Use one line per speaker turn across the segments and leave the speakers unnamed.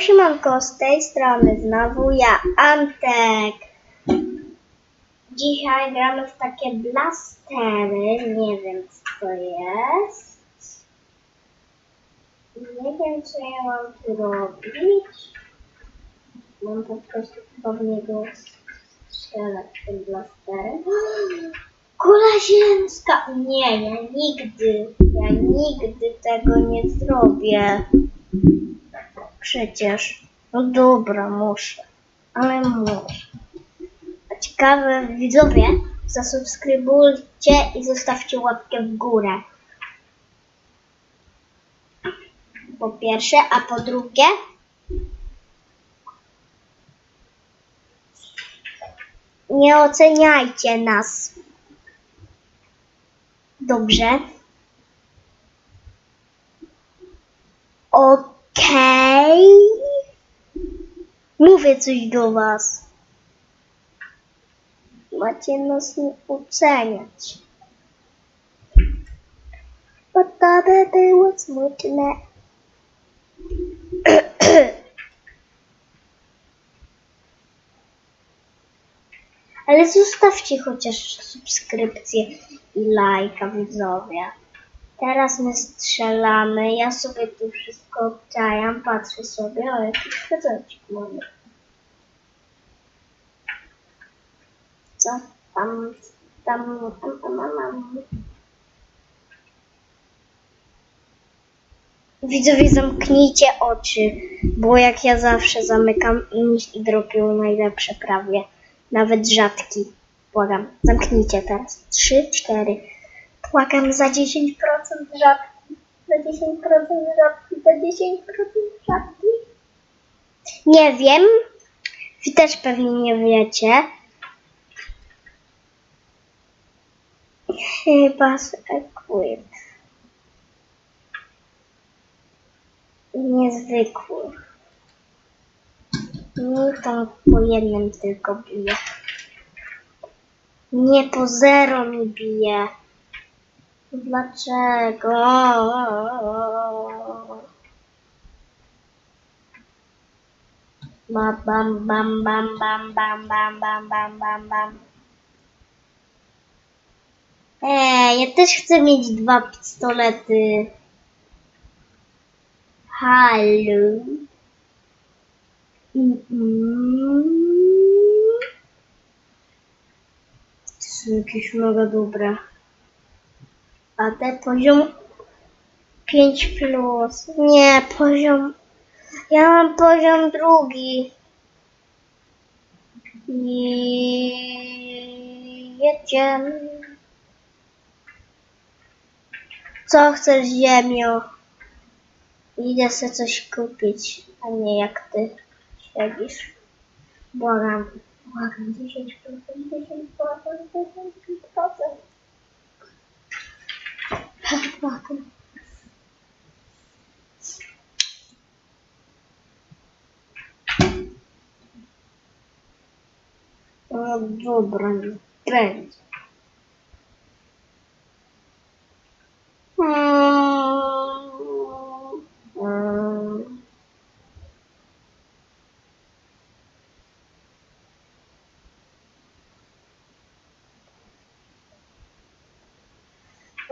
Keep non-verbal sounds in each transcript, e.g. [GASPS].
Siemanko, z tej strony znowu ja, Antek. Dzisiaj gramy w takie blastery, nie wiem co to jest. Nie wiem co ja mam tu robić. Mam po prostu chyba w niego strzelać tym blasterem. [GASPS] Kula ziemska! Nie, ja nigdy, ja nigdy tego nie zrobię. Przecież. No dobra, muszę. Ale muszę. A ciekawe, widzowie, zasubskrybujcie i zostawcie łapkę w górę. Po pierwsze, a po drugie, nie oceniajcie nas. Dobrze. Okej. Mówię coś do was. Macie nas nie oceniać. Bo to by było smutne. Ale zostawcie chociaż subskrypcję i lajka widzowie. Teraz my strzelamy, ja sobie tu wszystko obczajam, patrzę sobie, o jakiś prezencik mamy. Co tam, tam, tam, tam, tam. Widzowie, zamknijcie oczy, bo jak ja zawsze zamykam i dropią najlepsze prawie, nawet rzadki. Błagam, zamknijcie teraz. Trzy, cztery. Błagam za 10% rzadki. Za 10% rzadki. Za 10% rzadki. Nie wiem. Wy też pewnie nie wiecie. Chyba z equip. Niezwykły. Nie tam po jednym tylko bije. Nie po zero mi bije. Dlaczego? Ba, bam, bam, bam, bam, bam, bam, bam, bam, bam, bam. Ej, ja też chcę mieć dwa pistolety. Halo. Mm-mm. To są jakieś mega dobre. Te poziom 5 plus. Nie, poziom. Ja mam poziom drugi. I jedziemy. Co chcesz ziemią? Idę sobie coś kupić, a nie jak ty siedzisz. Błagam, błagam, 10%, 10%, 10%. Błagam. Nie będzie.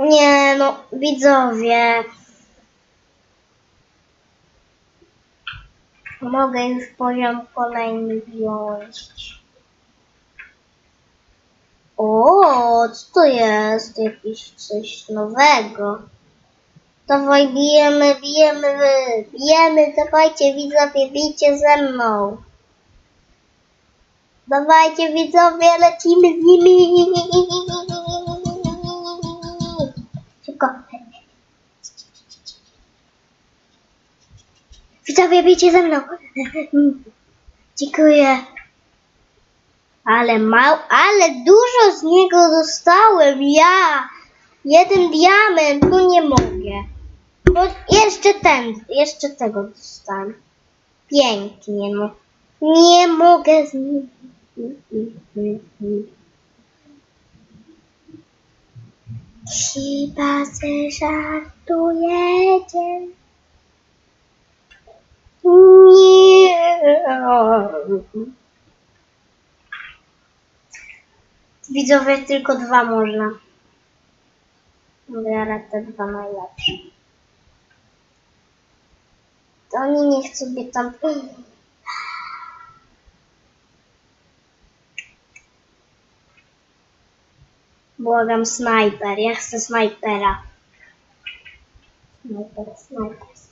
Nie no, widzowie. Mogę już poziom kolejny wziąć. O, co to jest? Jakieś coś nowego. Dawaj, bijemy, bijemy, bijemy, dawajcie widzowie, bijcie ze mną. Dawajcie widzowie, lecimy z nimi. Szybko. Widzowie, bijcie ze mną. Dziękuję. Ale mał, ale dużo z niego dostałem, ja. Jeden diament, no nie mogę. Bo jeszcze ten, jeszcze tego dostałem. Pięknie, no. Nie mogę z nim. Chyba ze żartujecie. Nie. Widzowie, tylko dwa można. Biorę te dwa najlepsze. To oni niech sobie tam... Błagam, snajper. Ja chcę snajpera. Snajper, snajper. Mm.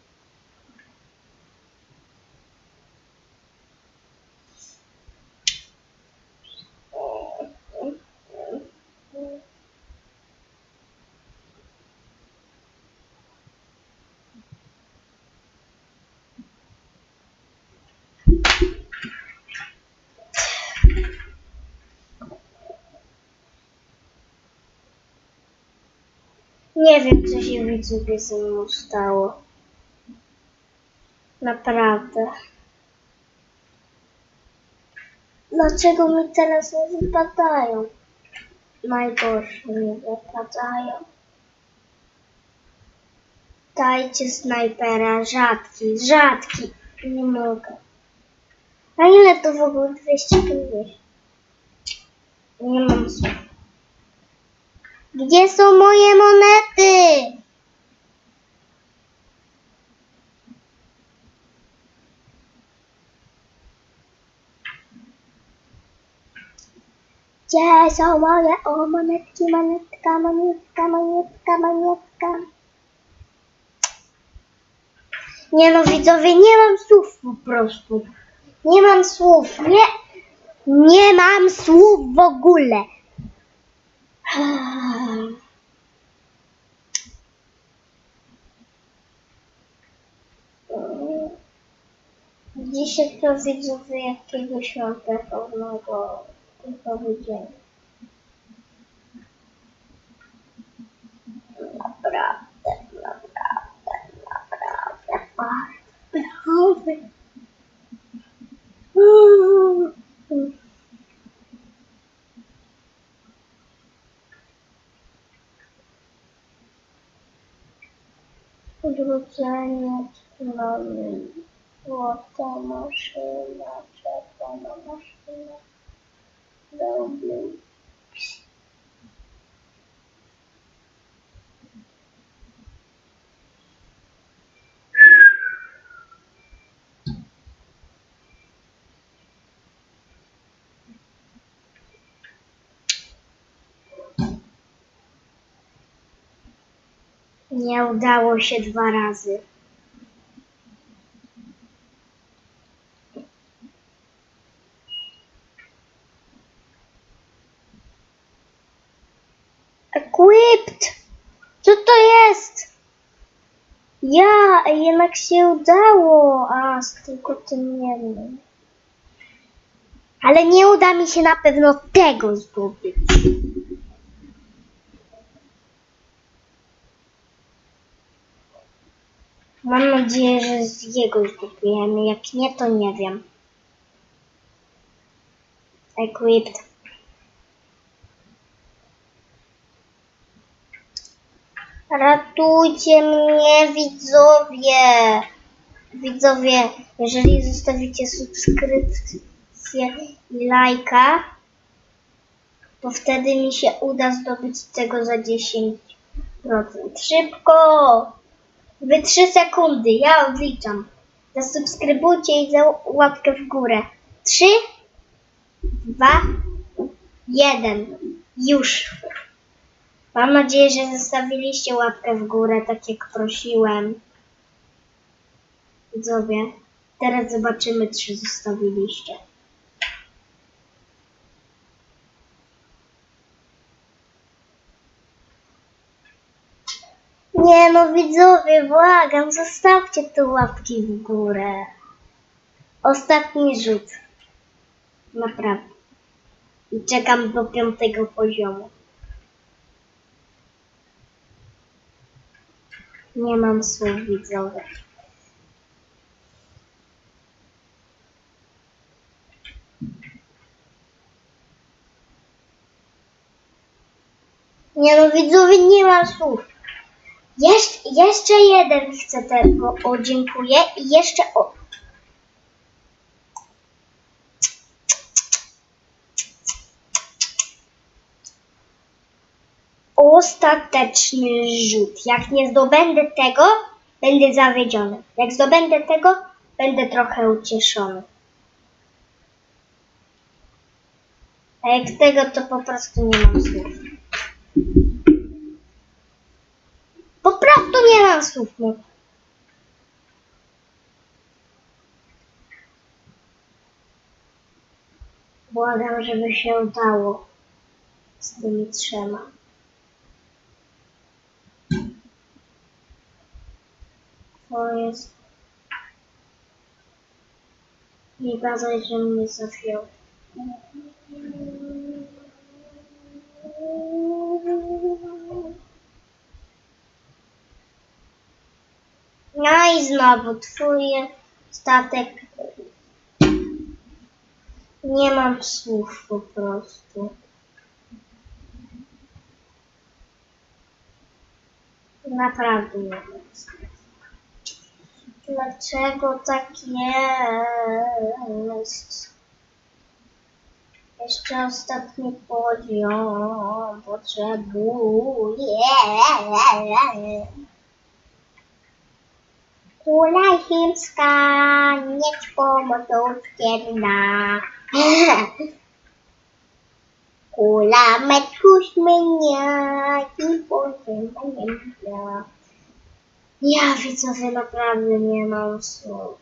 Nie wiem, co się widzowie ze mną stało. Naprawdę. Dlaczego mi teraz nie wypadają? Najgorsze mi wypadają. Dajcie snajpera, rzadki, rzadki. Nie mogę. A ile to w ogóle 250? Nie mam. Gdzie są moje monety? Gdzie są moje o monetki, monetka, monetka, monetka, monetka? Nie no widzowie, nie mam słów po prostu. Nie mam słów, nie, nie mam słów w ogóle. Dzisiaj to widzowie jakiegoś pewnego wypowiedzenia. Naprawdę, naprawdę, naprawdę, bardzo. Odrodzenie strony, złota maszyna, czerwona maszyna. Nie udało się dwa razy. Equipped! Co to jest? Ja, jednak się udało. A, z tylko tym. Ale nie uda mi się na pewno tego zdobyć. Mam nadzieję, że z jego zdobyjemy. Jak nie, to nie wiem. Equipped. Ratujcie mnie, widzowie! Widzowie, jeżeli zostawicie subskrypcję i lajka, to wtedy mi się uda zdobyć tego za 10%. Szybko! Wy 3 sekundy, ja odliczam. Zasubskrybujcie i za łapkę w górę. 3, 2, 1. Już. Mam nadzieję, że zostawiliście łapkę w górę, tak jak prosiłem. Widzowie, teraz zobaczymy, czy zostawiliście. Nie no, widzowie, błagam, zostawcie te łapki w górę. Ostatni rzut. Naprawdę. I czekam do piątego poziomu. Nie mam słów widzowych. Nie no widzowie, nie mam słów. Jeszcze, jeden chcę tego, o dziękuję i jeszcze o. Ostateczny rzut. Jak nie zdobędę tego, będę zawiedziony. Jak zdobędę tego, będę trochę ucieszony. A jak tego, to po prostu nie mam słów. Po prostu nie mam słów. No. Błagam, żeby się udało z tymi trzema. To jest... Nie gadaj, że mnie zafiał. No i znowu twój statek. Nie mam słów po prostu. Naprawdę nie mam słów. Dlaczego tak jest? Jeszcze ostatni poziom potrzebuję. Kula chińska, niech pomocą wierna. Kula metkuś mnie i pamięta. Ja widzowie naprawdę nie mam słów.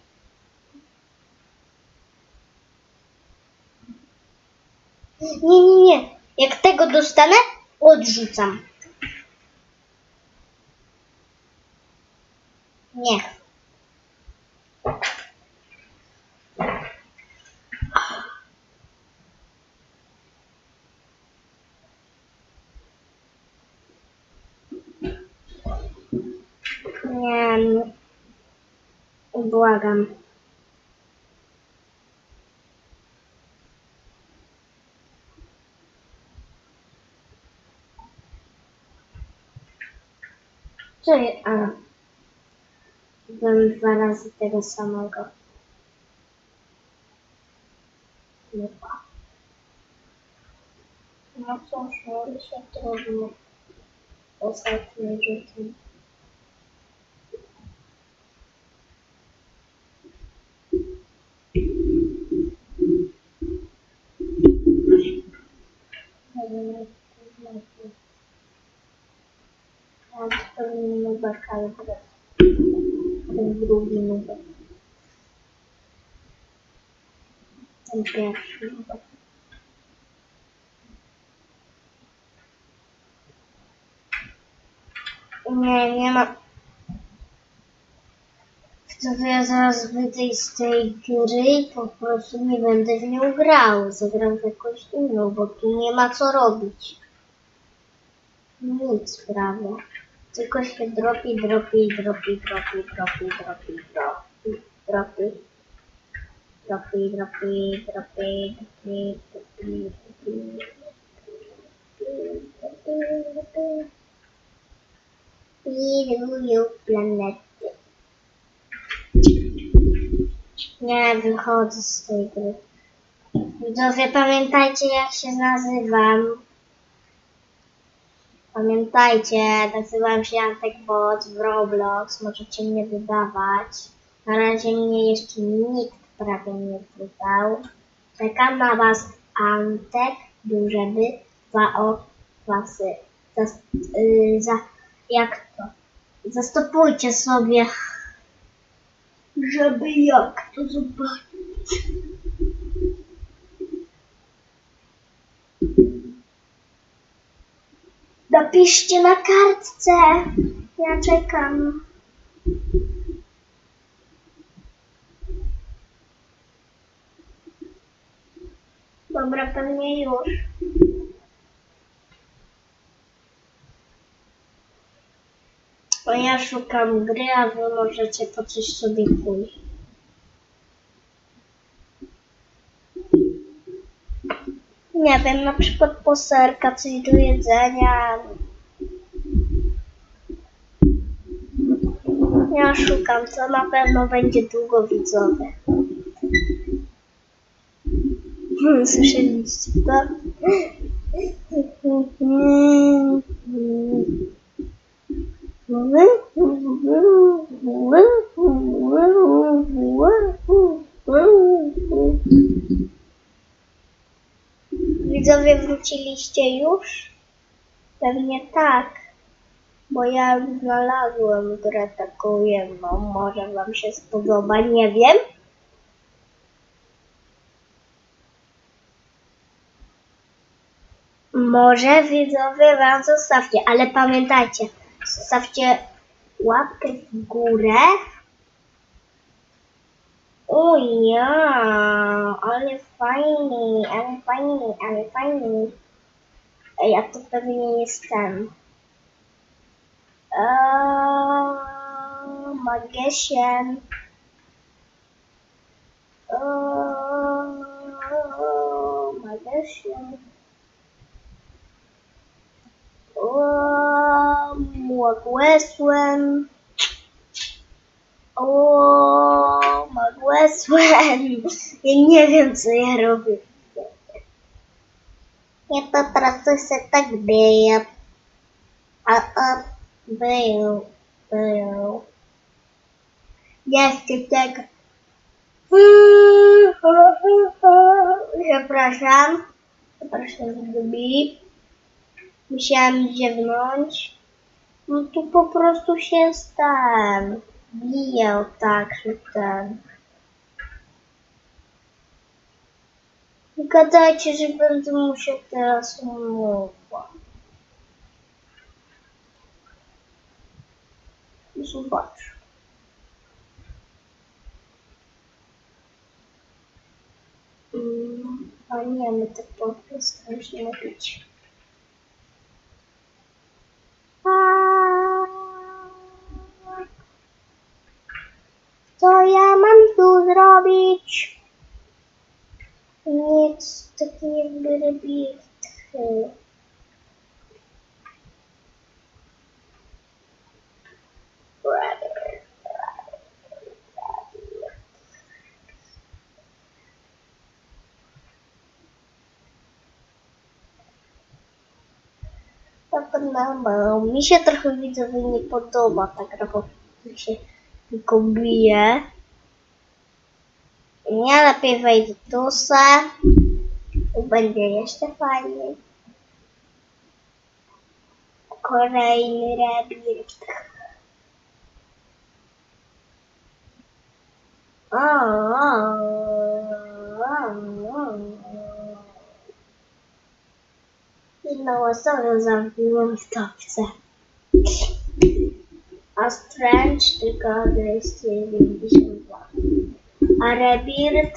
Nie, nie, nie. Jak tego dostanę, odrzucam. Nie. Nie. Błagam. Jest? A. Byłem dwa razy tego samego. Lupa. No cóż, mówi się trudno. Ostatnim rzutem. Mam pewnie nubek, ale teraz ten drugi nubek. Ten pierwszy nubek. Nie, ma. To ja zaraz wyjdę z tej gry po prostu nie będę w nią grał. Zagram w jakąś inną, bo tu nie ma co robić. Nic prawie. Tylko się dropi, dropi, dropi, dropi, dropi, dropi, dropi, dropi. Dropi, dropi, dropi, dropi, dropi, dropi. Wirują planety. Nie, wychodzę z tej gry. Widzowie, pamiętajcie jak się nazywam. Pamiętajcie, nazywam się Antek Bot w Roblox, możecie mnie wydawać. Na razie mnie jeszcze nikt prawie nie wydał. Czekam na was Antek, duże by, dwa o, klasy. Za, y, za, jak to? Zastopujcie sobie, żeby jak to zobaczyć. Napiszcie na kartce. Ja czekam. Dobra, pewnie już. Bo ja szukam gry, a wy możecie po coś sobie pójść. Nie wiem, na przykład po serka, coś do jedzenia. Ja szukam, to na pewno będzie długo widzowe. Hmm, Słyszeliście to? [LAUGHS] Widzowie wróciliście już? Pewnie tak, bo ja znalazłem grę taką jedną. Może wam się spodoba, nie wiem. Może widzowie wam zostawcie, ale pamiętajcie, zostawcie łapkę w górę. O ja, ale fajnie, ale fajnie, ale fajnie. Ej, to pewnie jest ten. Eee, Magesien. Eee, Magesien. O, Mogłesłem. O, mogłesłem. Ja nie wiem, co ja robię. Ja po prostu się tak biję. A, a, był, był. Nie chcę tego. Przepraszam. Przepraszam, Gubi. Musiałem ziewnąć. No tu po prostu się ten bijał tak, że ten. Nie Gadajcie, że będę musiał teraz mówić. Zobacz. Mm, A nie, my tak po prostu musimy pić. Zrobić? Nic, takie jakby rebirthy. podoba. Mi się trochę widzowie nie podoba ta gra, bo się tylko jeszcze fajniej. Kolejny rebirt. O, o, o, o. Jedną osobę zamknąłem w topce. A Strange tylko 292. A Rebirt 3.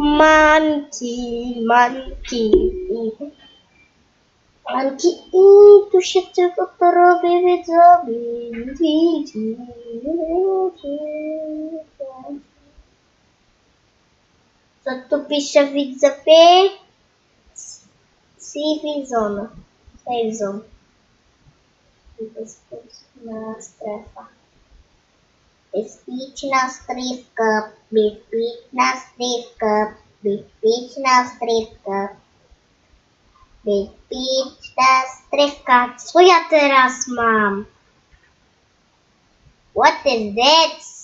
Monkey, monkey. Monkey, i tu się tylko to robi widzowie. Widzi, widzi. Co tu pisze widzowie? Safe zone. Bezpečná střívka, bezpečná střívka, bezpečná střívka. Bezpečná střívka, co já teraz mám? What is that?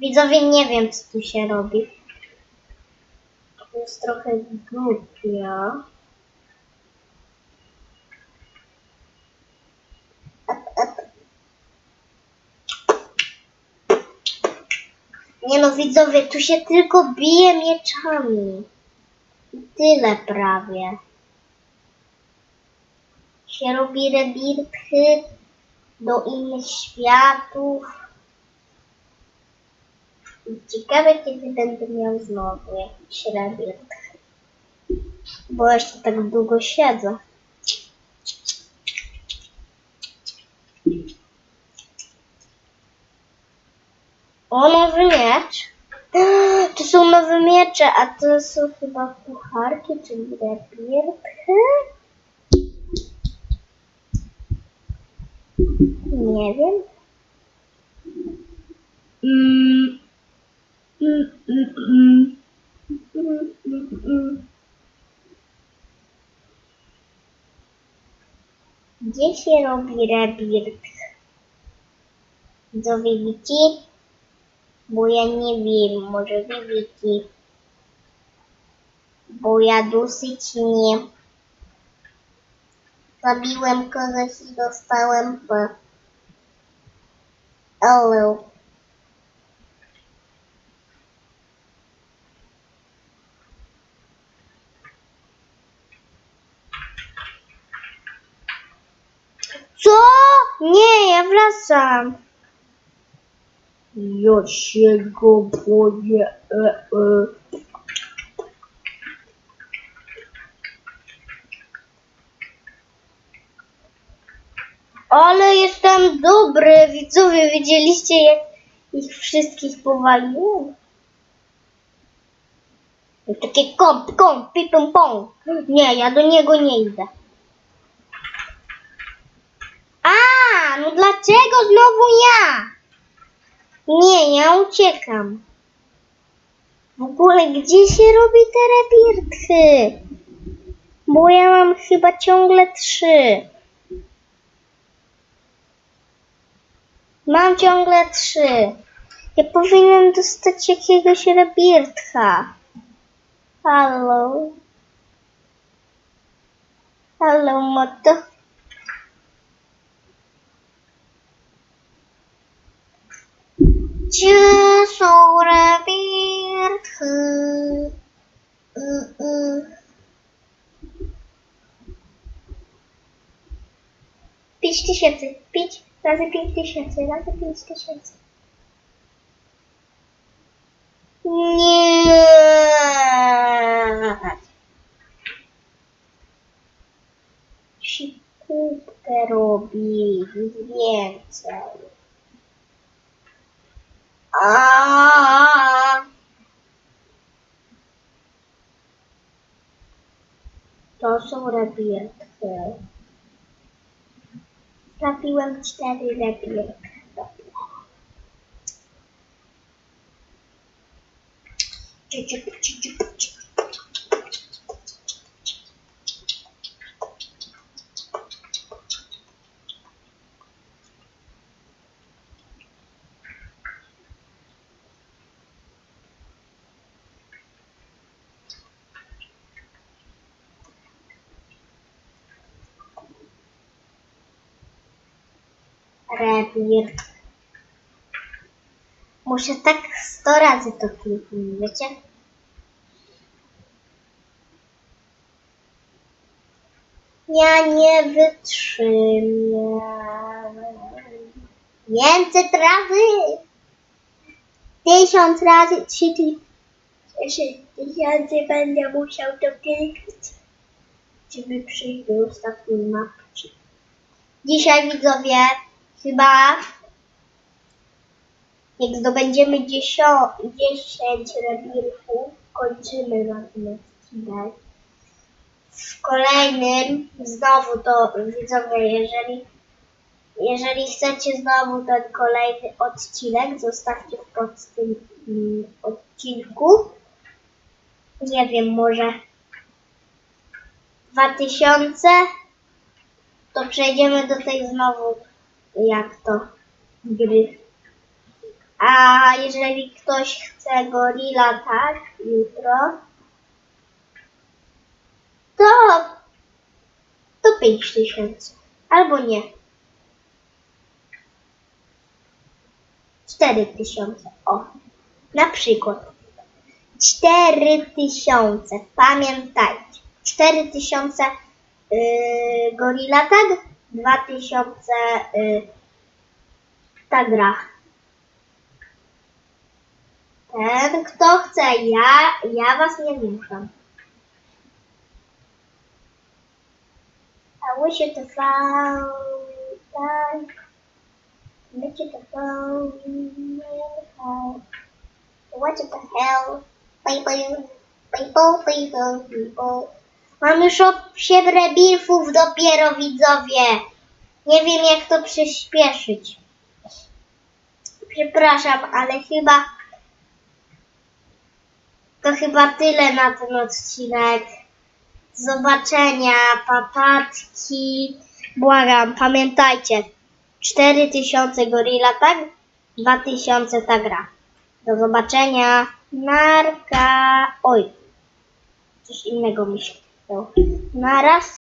Widzowie, nie wiem, co tu się robi. To jest trochę ep. Nie no, widzowie, tu się tylko bije mieczami. I tyle prawie. Się robi rebirthy do innych światów. Ciekawe, kiedy będę miał znowu jakiś rebirt. Bo jeszcze tak długo siedzę. O, nowy miecz. [GASPS] To są nowe miecze, a to są chyba pucharki, czyli rebirthy? Nie wiem. Mm. Gdzie się robi rebirt? Widzowie widzicie? Bo ja nie wiem, może wy wiecie. Bo ja dosyć nie. Zabiłem kogoś i dostałem P. Hello. Co? Nie, ja wracam. Ja się go boję. E, e. Ale jestem dobry. Widzowie, widzieliście jak ich wszystkich powaliłem? Takie komp, komp, pipum, pong. Nie, ja do niego nie idę. A, no dlaczego znowu ja? Nie, ja uciekam. W ogóle gdzie się robi te rebirthy? Bo ja mam chyba ciągle trzy. Mam ciągle trzy. Ja powinienem dostać jakiegoś rebirtha. Halo? Halo, moto? Y, y. Pięć tysięcy. Pięć razy pięć tysięcy. Razy pięć tysięcy. Nie. Sikupkę robi więcej. A. To są rebirthy. Trafiłem cztery rebirthy. Rebirt. Muszę tak sto razy to kliknąć, wiecie? Ja nie wytrzymam. Więcej razy. Tysiąc razy, trzy, ty- trzy tysiące będę musiał to kliknąć. Żeby przyjść do ostatniej mapki. Dzisiaj widzowie chyba jak zdobędziemy 10, 10 rebirfów, kończymy na ten odcinek. W kolejnym znowu to widzowie, jeżeli jeżeli chcecie znowu ten kolejny odcinek, zostawcie pod tym mm, odcinku. Nie wiem, może 2000 to przejdziemy do tej znowu jak to gry. A jeżeli ktoś chce gorilla, tak, jutro, to, to 5 tysięcy. Albo nie. 4 tysiące. O, na przykład. 4 tysiące. Pamiętajcie. 4 tysiące yy, gorilla tag, 2 tysiące yy, ta gra. Ten, kto chce, ja, ja was nie zmuszam. I wish you to down. Wish you to fall down. What the hell? People, people, people, people. Mam już 8 rebirfów dopiero widzowie. Nie wiem jak to przyspieszyć. Przepraszam, ale chyba to chyba tyle na ten odcinek. Zobaczenia, papatki. Błagam, pamiętajcie. 4000 gorilla, tak? 2000 ta gra. Do zobaczenia. Narka. Oj. Coś innego mi się stało. Naraz.